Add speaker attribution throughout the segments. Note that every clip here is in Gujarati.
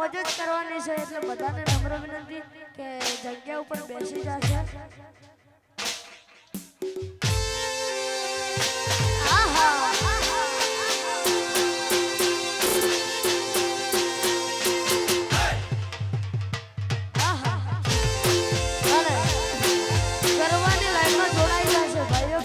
Speaker 1: મોજ કરવાની છે. એટલે બધાને નમ્ર વિનંતી કે જગ્યા ઉપર બેસી જશે. ગરબાની લાઈનમાં જોડાઈ જાય ભાઈઓ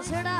Speaker 1: আসে না